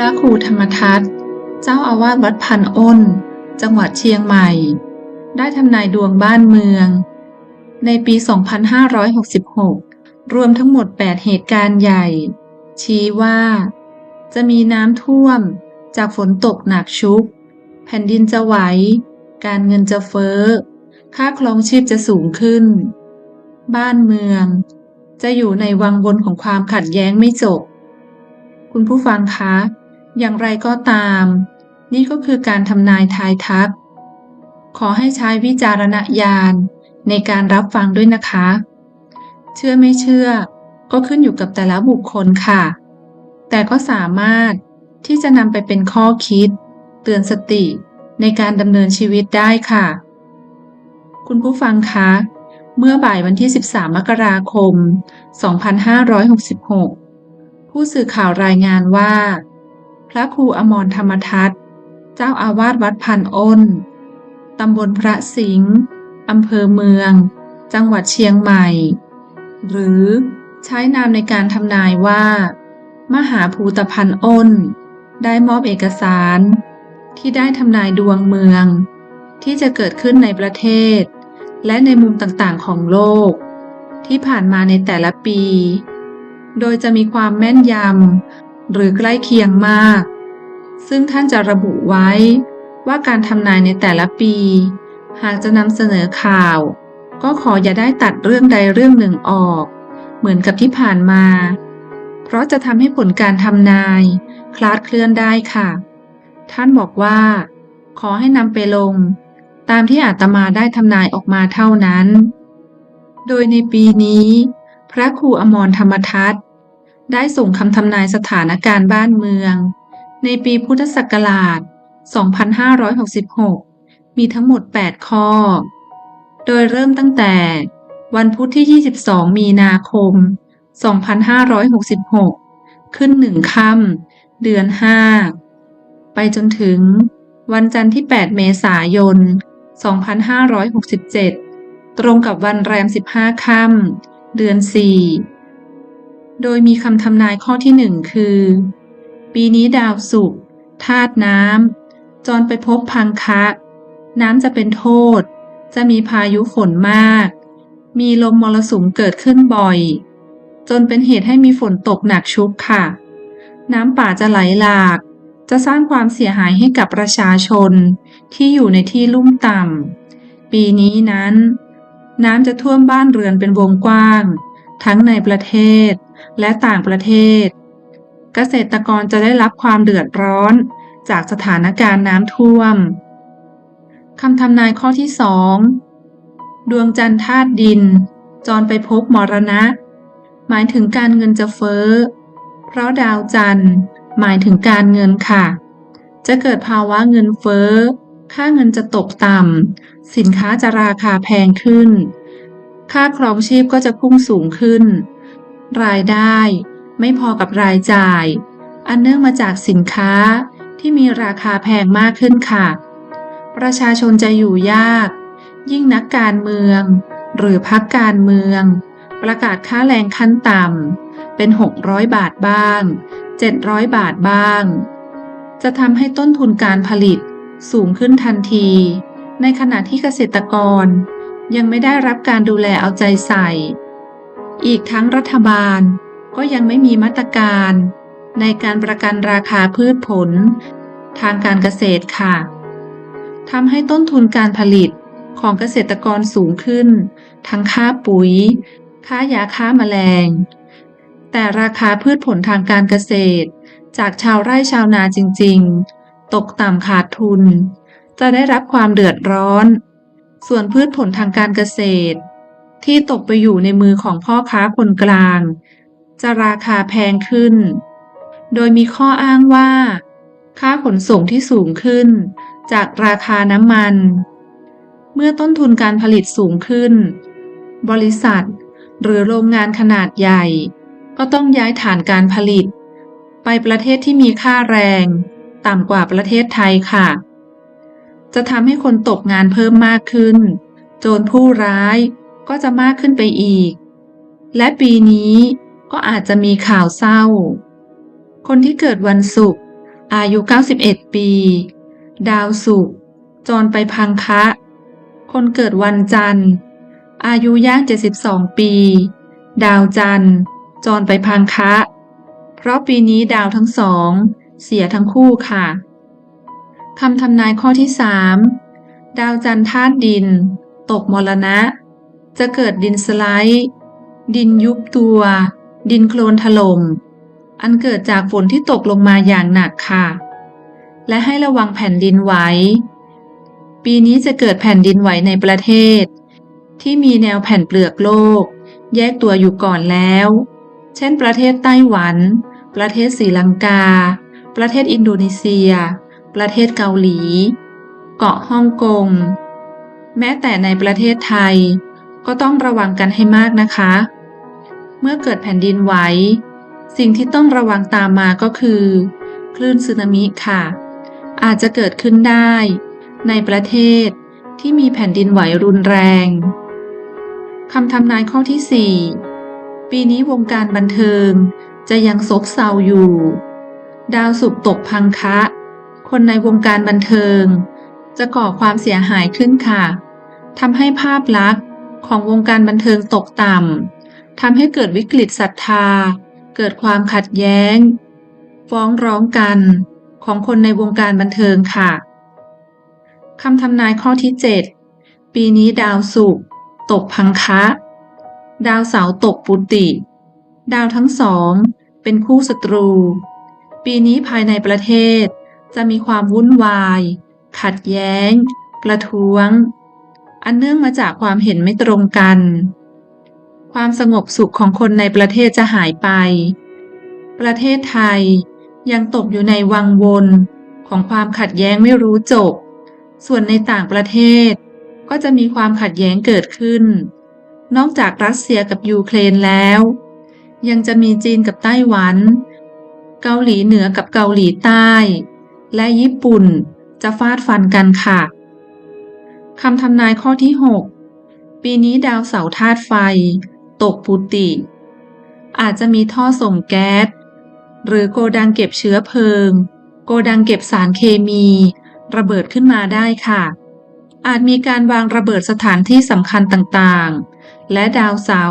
ระครูธรรมทัตเจ้าอาวาสวัดพันอ้น จังหวัดเชียงใหม่ ได้ทำนายดวงบ้านเมือง ในปี 2566 รวมทั้งหมด 8 เหตุการณ์ใหญ่ ชี้ว่า จะมีน้ำท่วมจากฝนตกหนักชุก แผ่นดินจะไหว การเงินจะเฟ้อ ค่าครองชีพจะสูงขึ้น บ้านเมือง จะอยู่ในวังวนของความขัดแย้งไม่จบ คุณผู้ฟังคะ อย่างไรก็ตาม นี่ก็คือการทำนายทายทัก ขอให้ใช้วิจารณญาณในการรับฟังด้วยนะคะ เชื่อไม่เชื่อ ก็ขึ้นอยู่กับแต่ละบุคคลค่ะ แต่ก็สามารถที่จะนำไปเป็นข้อคิด เตือนสติในการดำเนินชีวิตได้ค่ะ คุณผู้ฟังคะ เมื่อบ่ายวันที่ 13 มกราคม 2566 ผู้สื่อข่าวรายงานว่า พระครูอมรธรรมทัตเจ้าอาวาสวัดพันอ้น ตำบลพระสิงห์อำเภอเมือง จังหวัดเชียงใหม่ หรือใช้นามในการทำนายว่า มหาภูตพันอ้น ได้มอบเอกสาร ที่ได้ทำนายดวงเมือง ที่จะเกิดขึ้นในประเทศ และในมุมต่างๆของโลก ที่ผ่านมาในแต่ละปี โดยจะมีความแม่นยำ หรือใกล้เคียงมาก ซึ่งท่านจะระบุไว้ว่าการทำนายในแต่ละปี หากจะนำเสนอข่าว ก็ขออย่าได้ตัดเรื่องใดเรื่องหนึ่งออก เหมือนกับที่ผ่านมา เพราะจะทำให้ผลการทำนาย คลาดเคลื่อนได้ค่ะ ท่านบอกว่า ขอให้นำไปลง ตามที่อาตมาได้ทำนายออกมาเท่านั้น โดยในปีนี้ พระครูอมรธรรมทัต ได้ส่งคำทำนายสถานการณ์บ้านเมือง ในปีพุทธศักราช 2566 มีทั้งหมด 8 ข้อ โดยเริ่มตั้งแต่ วันพุธที่ 22 มีนาคม 2566 ขึ้นหนึ่งค่ำเดือน 5 ไปจนถึง วันจันทร์ที่ 8 เมษายน 2567 ตรงกับวันแรม 15 ค่ำเดือน 4 โดยมีคำทำนายข้อที่หนึ่งคือ ปีนี้ดาวศุกร์ธาตุน้ำจรไปพบพังคะ น้ำจะเป็นโทษ จะมีพายุฝนมาก มีลมมรสุมเกิดขึ้นบ่อย จนเป็นเหตุให้มีฝนตกหนักชุกค่ะ น้ำป่าจะไหลหลาก จะสร้างความเสียหายให้กับประชาชนที่อยู่ในที่ลุ่มต่ำปีนี้นั้น น้ำจะท่วมบ้านเรือนเป็นวงกว้าง ทั้งในประเทศ และต่างประเทศ เกษตรกรจะได้รับความเดือดร้อนจากสถานการณ์น้ำท่วมคำทำนายข้อที่สองดวงจันทร์ธาตุดิน จรไปพบมรณะ หมายถึงการเงินจะเฟ้อ เพราะดาวจันทร์ หมายถึงการเงินค่ะ จะเกิดภาวะเงินเฟ้อ ค่าเงินจะตกต่ำ สินค้าจะราคาแพงขึ้น ค่าครองชีพก็จะพุ่งสูงขึ้น รายได้ ไม่พอกับรายจ่าย อันเนื่องมาจากสินค้าที่มีราคาแพงมากขึ้นค่ะ ประชาชนจะอยู่ยาก ยิ่งนักการเมือง หรือพักการเมือง ประกาศค่าแรงขั้นต่ำเป็น 600 บาทบ้าง 700 บาทบ้าง จะทำให้ต้นทุนการผลิตสูงขึ้นทันที ในขณะที่เกษตรกรยังไม่ได้รับการดูแลเอาใจใส่ อีกทั้งรัฐบาลก็ยังไม่มีมาตรการ ในการประกันราคาพืชผล ทางการเกษตรค่ะทำให้ต้นทุนการผลิตของเกษตรกรสูงขึ้น ทั้งค่าปุ๋ย ค่ายาฆ่าแมลง แต่ราคาพืชผลทางการเกษตร จากชาวไร่ชาวนาจริง ๆ ตกต่ำขาดทุน จะได้รับความเดือดร้อน ส่วนพืชผลทางการเกษตร ที่ตกไปอยู่ในมือของพ่อค้าคนกลาง จะราคาแพงขึ้น โดยมีข้ออ้างว่า ค่าขนส่งที่สูงขึ้น จากราคาน้ำมัน เมื่อต้นทุนการผลิตสูงขึ้น บริษัท หรือโรงงานขนาดใหญ่ ก็ต้องย้ายฐานการผลิต ไปประเทศที่มีค่าแรง ต่ำกว่าประเทศไทยค่ะ จะทำให้คนตกงานเพิ่มมากขึ้น โจรผู้ร้าย ก็จะมากขึ้นไปอีก และปีนี้ก็อาจจะมีข่าวเศร้า คนที่เกิดวันศุกร์อายุ 91 ปี ดาวศุกร์จรไปพังคะ คนเกิดวันจันทร์ อายุย่าง 72 ปี ดาวจันทร์ จรไปพังคะ เพราะปีนี้ดาวทั้งสอง เสียทั้งคู่ค่ะคำทำนายข้อที่สามดาวจันทร์ธาตุดิน ตกมรณะ จะเกิดดินสไลด์ ดินยุบตัว ดินโคลนถล่ม อันเกิดจากฝนที่ตกลงมาอย่างหนักค่ะ และให้ระวังแผ่นดินไหว ปีนี้จะเกิดแผ่นดินไหวในประเทศ ที่มีแนวแผ่นเปลือกโลก แยกตัวอยู่ก่อนแล้ว เช่น ประเทศไต้หวัน ประเทศศรีลังกา ประเทศอินโดนีเซีย ประเทศเกาหลี เกาะฮ่องกง แม้แต่ในประเทศไทย ก็ต้องระวังกันให้มากนะคะ เมื่อเกิดแผ่นดินไหวสิ่งที่ต้องระวังตามมาก็คือ คลื่นสึนามิค่ะ อาจจะเกิดขึ้นได้ ในประเทศที่มีแผ่นดินไหวรุนแรงคำทำนายข้อที่ 4 ปีนี้วงการบันเทิงจะยังซบเซาอยู่ ดาวศุกตกพังคะ คนในวงการบันเทิง จะก่อความเสียหายขึ้นค่ะทำให้ภาพลักษณ์ ของวงการบันเทิงตกต่ำทำให้เกิดวิกฤตศรัทธา เกิดความขัดแย้ง ฟ้องร้องกันของคนในวงการบันเทิงค่ะคำทำนายข้อที่ 7 ปีนี้ดาวศุกร์ตกพังคะ ดาวเสาร์ตกปุติ ดาวทั้งสอง เป็นคู่ศัตรู ปีนี้ภายในประเทศจะมีความวุ่นวาย ขัดแย้งประท้วง อันเนื่องมาจากความเห็นไม่ตรงกัน ความสงบสุขของคนในประเทศจะหายไป ประเทศไทยยังตกอยู่ในวังวนของความขัดแย้งไม่รู้จบ ส่วนในต่างประเทศ ก็จะมีความขัดแย้งเกิดขึ้น นอกจากรัสเซียกับยูเครนแล้ว ยังจะมีจีนกับไต้หวัน เกาหลีเหนือกับเกาหลีใต้ และญี่ปุ่นจะฟาดฟันกันค่ะ คำทำนายข้อที่ 6 ปีนี้ดาวเสาธาตุไฟ ตกปุติ อาจจะมีท่อส่งแก๊ส หรือโกดังเก็บเชื้อเพลิง โกดังเก็บสารเคมี ระเบิดขึ้นมาได้ค่ะ อาจมีการวางระเบิดสถานที่สำคัญต่างๆ และดาวเสา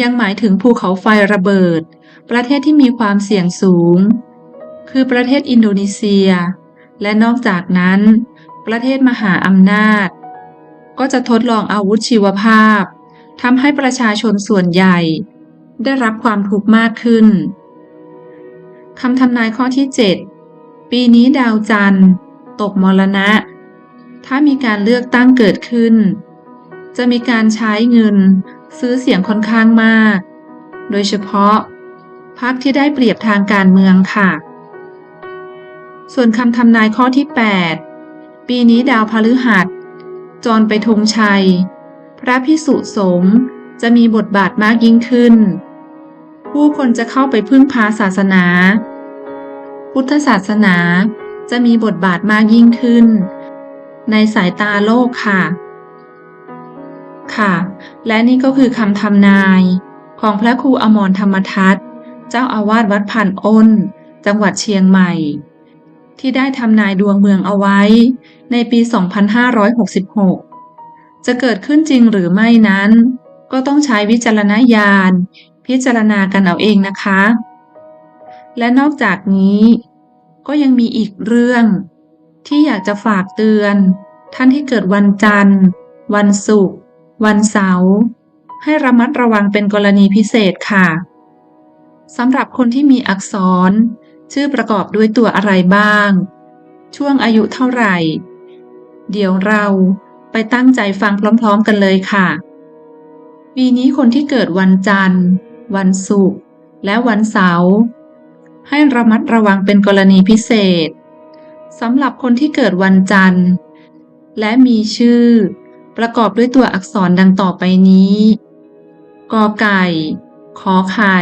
ยังหมายถึงภูเขาไฟระเบิด ประเทศที่มีความเสี่ยงสูง คือประเทศอินโดนีเซีย และนอกจากนั้น ประเทศมหาอำนาจ ก็จะทดลองอาวุธชีวภาพทำให้ประชาชนส่วนใหญ่ ได้รับความทุกข์มากขึ้นคำทำนายข้อที่ 7 ปีนี้ดาวจันทร์ ตกมรณะ ถ้ามีการเลือกตั้งเกิดขึ้น จะมีการใช้เงิน ซื้อเสียงค่อนข้างมาก โดยเฉพาะพรรคที่ได้เปรียบทางการเมืองค่ะ ส่วนคำทำนายข้อที่ 8 ปีนี้ดาวพฤหัส จรไปธงชัย พระพิสุสงฆ์จะมีบทบาทมากยิ่งขึ้น ผู้คนจะเข้าไปพึ่งพาศาสนา พุทธศาสนาจะมีบทบาทมากยิ่งขึ้น ในสายตาโลกค่ะ ค่ะ และนี่ก็คือคำทำนายของพระครูอมรธรรมทัตเจ้าอาวาสวัดพันอ้น จังหวัดเชียงใหม่ ที่ได้ทำนายดวงเมืองเอาไว้ ในปี 2566 จะเกิดขึ้นจริงหรือไม่นั้น ก็ต้องใช้วิจารณญาณ พิจารณากันเอาเองนะคะ และนอกจากนี้ ก็ยังมีอีกเรื่อง ที่อยากจะฝากเตือน ท่านที่เกิดวันจันทร์ วันศุกร์วันเสาร์ให้ระมัดระวังเป็นกรณีพิเศษค่ะสำหรับคนที่มีอักษร ชื่อประกอบด้วยตัวอะไรบ้าง ช่วงอายุเท่าไหร่ เดี๋ยวเราไปตั้งใจฟังพร้อมๆกันเลยค่ะ ปีนี้คนที่เกิดวันจันทร์ วันศุกร์ และวันเสาร์ให้ระมัดระวังเป็นกรณีพิเศษสำหรับคนที่เกิดวันจันทร์ และมีชื่อ ประกอบด้วยตัวอักษรดังต่อไปนี้ กอไก่ ขอไข่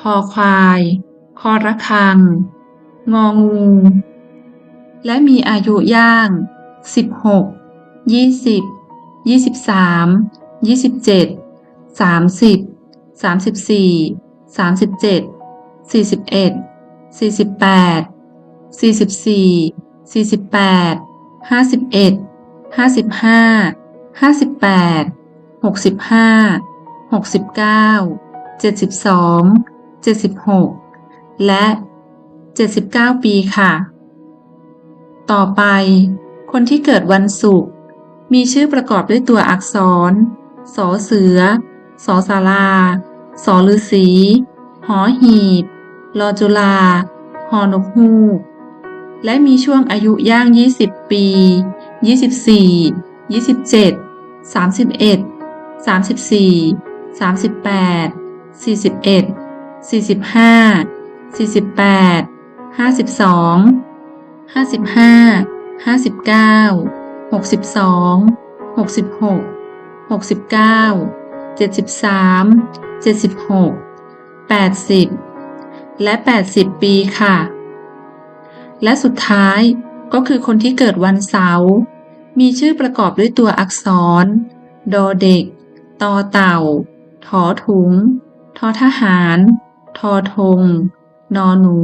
คอควาย คอระคัง งองู และมีอายุย่าง 16 20 23 27 30 34 37 41 48 44 48 51 55 58 65 69 72 76 และเจ็ดสิบเก้าปีค่ะ ต่อไป คนที่เกิดวันศุกร์มีชื่อประกอบด้วยตัวอักษร สอเสือ สอสาราสอฤาษีหอหีบ ลอจุลา หอนกฮูก และมีช่วงอายุย่าง 20 ปี 24 27 31 34 38 41 45 48 52 55 59 62 66 69 73 76 80 และ 80 ปีค่ะ และสุดท้ายก็คือคนที่เกิดวันเสาร์มีชื่อประกอบด้วยตัวอักษร ดอเด็ก ตอเต่า ถอถุง ทอทหาร ทอทง นอหนู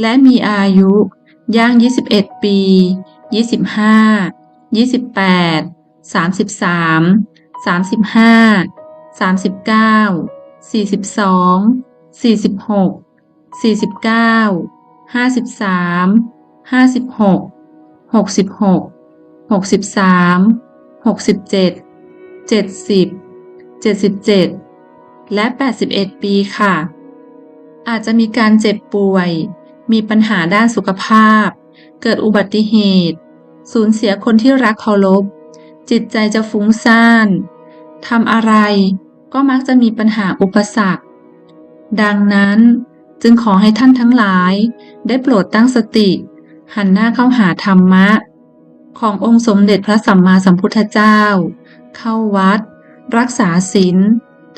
และมีอายุ ย่าง 21 ปี 25 28 33 35 39 42 46 49 53 56 66 63 67 70 77 และ 81 ปีค่ะ อาจจะมีการเจ็บป่วย มีปัญหาด้านสุขภาพ เกิดอุบัติเหตุ สูญเสียคนที่รักเคารพ จิตใจจะฟุ้งซ่านทำอะไรก็มักจะมีปัญหาอุปสรรค ดังนั้นจึงขอให้ท่านทั้งหลาย ได้โปรดตั้งสติ หันหน้าเข้าหาธรรมะ ขององค์สมเด็จพระสัมมาสัมพุทธเจ้า เข้าวัด รักษาศีล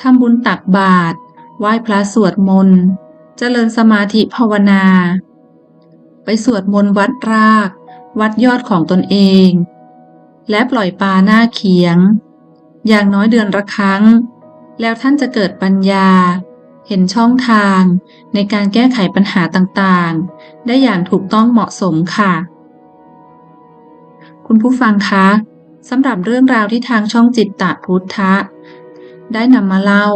ทำบุญตักบาตรไหว้พระสวดมนต์ เจริญสมาธิภาวนา ไปสวดมนต์วัดราก วัดยอดของตนเอง และปล่อยปลาหน้าเขียง อย่างน้อยเดือนละครั้ง แล้วท่านจะเกิดปัญญา เห็นช่องทางในการแก้ไขปัญหาต่างๆ ได้อย่างถูกต้องเหมาะสมค่ะ คุณผู้ฟังคะสำหรับเรื่องราวที่ทางช่องจิตตะพุทธะ ได้นำมาเล่า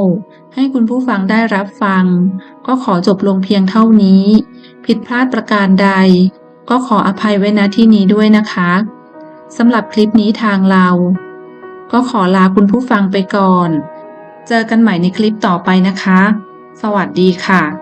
ให้คุณผู้ฟังได้รับฟัง ก็ขอจบลงเพียงเท่านี้ ผิดพลาดประการใด ก็ขออภัยไว้ณที่นี้ด้วยนะคะสำหรับคลิปนี้ทางเรา ก็ขอลาคุณผู้ฟังไปก่อน เจอกันใหม่ในคลิปต่อไปนะคะ สวัสดีค่ะ